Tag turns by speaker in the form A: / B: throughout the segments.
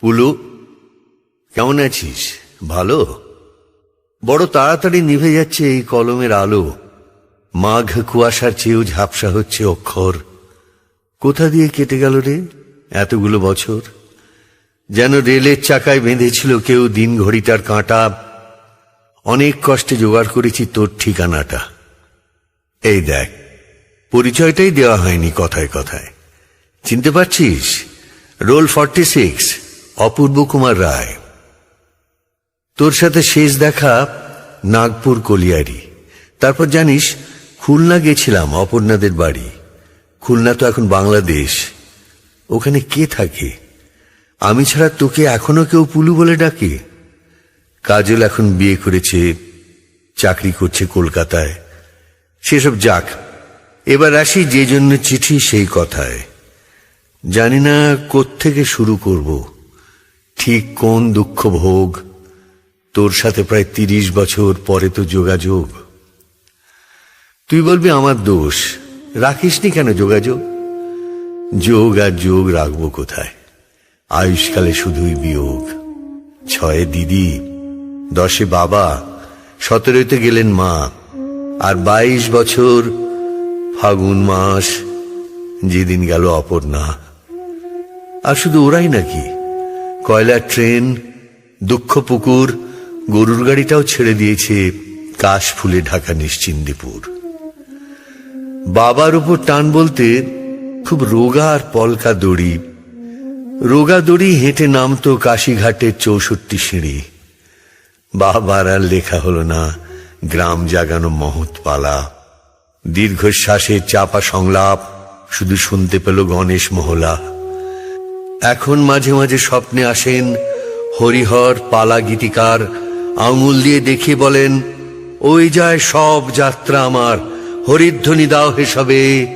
A: পুলু, কেমন আছিস? ভালো? বড় তাড়াতাড়ি নিভে যাচ্ছে এই কলমের আলো। মাঘ কুয়াশার চেয়েও ঝাপসা হচ্ছে অক্ষর। কোথা দিয়ে কেটে গেল রে এতগুলো বছর? যেন রেলের চাকায় বেঁধেছিল কেউ দিন ঘড়িটার কাঁটা। অনেক কষ্টে জোগাড় করেছি তোর ঠিকানাটা। এই দেখ, পরিচয়টাই দেওয়া হয়নি কথায় কথায়। চিনতে পারছিস? Roll forty six. Apurba Kumar Roy. তোর সাথে শেষ দেখা নাগপুর কলিয়ারি। তারপর জানিস, খুলনা গেছিলাম, অপর্ণাদের বাড়ি। খুলনা তো এখন বাংলাদেশ। ওখানে কে থাকে? আমি ছাড়া তোকে এখনও কেউ পুলু বলে ডাকে? কাজল এখন বিয়ে করেছে, চাকরি করছে কলকাতায়। সেসব যাক, এবার আসি যে জন্য চিঠি সেই কথায়। জানি না কোত্থেকে শুরু করব। ঠিক কোন দুঃখ ভোগ? তোর সাথে প্রায় তিরিশ বছর পরে তো যোগাযোগ। তুই বলবি আমার দোষ। রাখিসনি কেন যোগাযোগ? যোগ আর যোগ রাখব কোথায়? আয়ুষ্কালে শুধুই বিয়োগ। ছয়ে দিদি, দশে বাবা, সতেরোতে গেলেন মা, আর বাইশ বছর ফাগুন মাস, যেদিন গেল অপর্ণা। আর শুধু ওরাই নাকি? কয়লার ট্রেন, দুঃখ পুকুর, গরুর গাড়িটাও ছেড়ে দিয়েছে কাশ ফুলে ঢাকা নিশ্চিন্দিপুর। বাবার উপর টান বলতে খুব রোগা আর পলকা দড়ি। রোগা দড়ি হেঁটে নামতো কাশিঘাটের চৌষট্টি সিঁড়ি। বাবার আর লেখা হলো না, গ্রাম জাগানো মহৎ পালা দীর্ঘশ্বাসের চাপা সংলাপ, শুধু শুনতে পেল গণেশ মহলা। এখন মাঝে মাঝে স্বপ্নে আসেন হরিহর, পালা গীতিকার, আঙুল দিয়ে দেখিয়ে বলেন, ওই যায় সব যাত্রা আমার, হরিধ্বনি দাও হেসবে,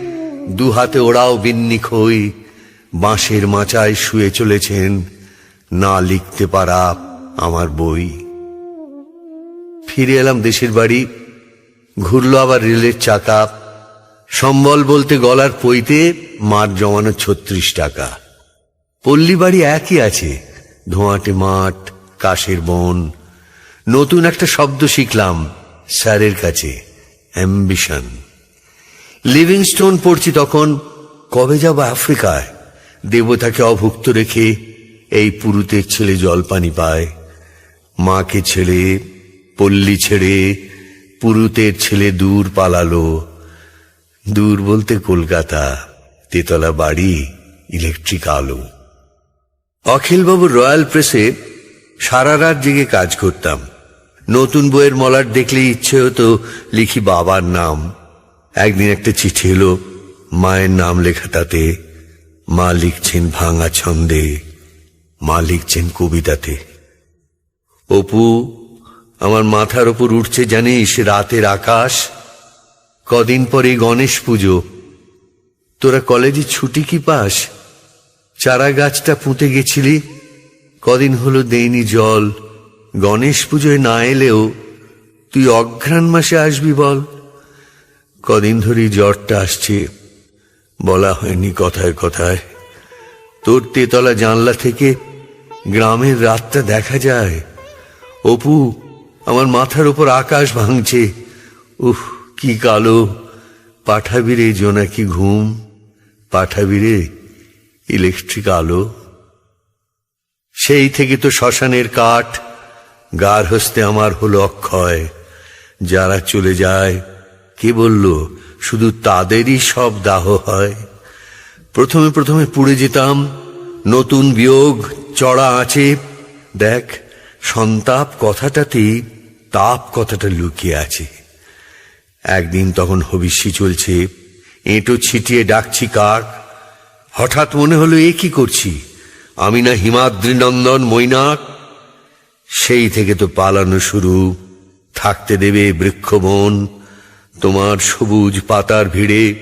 A: দু হাতে ওড়াও বিন্নি খই, বাঁশের মাচায় শুয়ে চলেছেন, না লিখতে পারা আমার বই। ফিরে এলাম দেশের বাড়ি, ঘুরলো আবার রেলের চাকা, সম্বল বলতে গলার পইতে মার জমানো ছত্রিশ টাকা। পল্লী বাড়ি একই আছে। ধোঁয়াটে মাঠ, কাশের বন। নতুন একটা শব্দ শিখলাম স্যারের কাছে, অ্যাম্বিশন। লিভিংস্টোন পড়ছি তখন, কবে যাব আফ্রিকায়? দেবতাকে অভুক্ত রেখে এই পুরুতের ছেলে জলপানি পায়। মাকে ছেড়ে পল্লী ছেড়ে পুরুতের ছেলে দূর পালালো। দূর বলতে কলকাতা, তেতলা বাড়ি, ইলেকট্রিক আলো। অখিলবাবুর রয়্যাল প্রেসে সারা রাত জেগে কাজ করতাম। নতুন বইয়ের মলার দেখলে ইচ্ছে হতো লিখি বাবার নাম। একদিন একটা চিঠি এলো, মায়ের নাম লেখা তাতে মা লিখছেন ভাঙা ছন্দে, মা লিখছেন কবিতাতে। অপু, আমার মাথার ওপর উঠছে জানিস রাতের আকাশ, কদিন পরে গণেশ পুজো। তোরা কলেজে ছুটি কি পাস? চারা গাছটা পুঁতে গেছিলি? কদিন হলো দেইনি জল। গণেশ পুজোয় না এলেও তুই অঘ্রাণ মাসে আসবি বল। কদিন ধরেই জ্বরটা আসছে। বলা হয়নি কথায় কথায়। তোর তেতলা জানলা থেকে গ্রামের রাতটা দেখা যায়। অপু, আমার মাথার উপর আকাশ ভাঙছে। উহ, কি কালো। পাঠাবি রে জোনাকি ঘুম। পাঠাবি রে ইলেকট্রিক আলো। সেই থেকে তো শ্মশানের কাঠ গার হস্তে আমার হলো অক্ষয়। যারা চলে যায়, কে বলল, শুধু তাদেরই সব দাহ হয়। প্রথমে প্রথমে পুড়ে যেতাম, নতুন বিয়োগ, চড়া আছে। দেখ, সন্তাপ কথাটাতে তাপ কথাটা লুকিয়ে আছে। একদিন তখন হবিষ্যি চলছে, এঁটো ছিটিয়ে ডাকছি কাক। হঠাৎ মনে হলো, এ কি করছি? আমি না হিমাদ্রি নন্দন মৈনাক? সেই থেকে তো পালানো শুরু। থাকতে দেবে বৃক্ষবন, তোমার সবুজ পাতার ভিড়ে।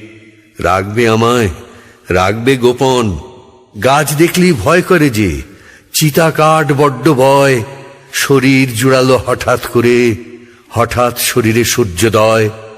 A: রাখবে আমায়, রাখবে গোপন। গাছ দেখলি ভয় করে যে, চিতা কাঠ বড্ড ভয় শরীর জুড়ালো হঠাৎ করে, হঠাৎ শরীরে সূর্যোদয়।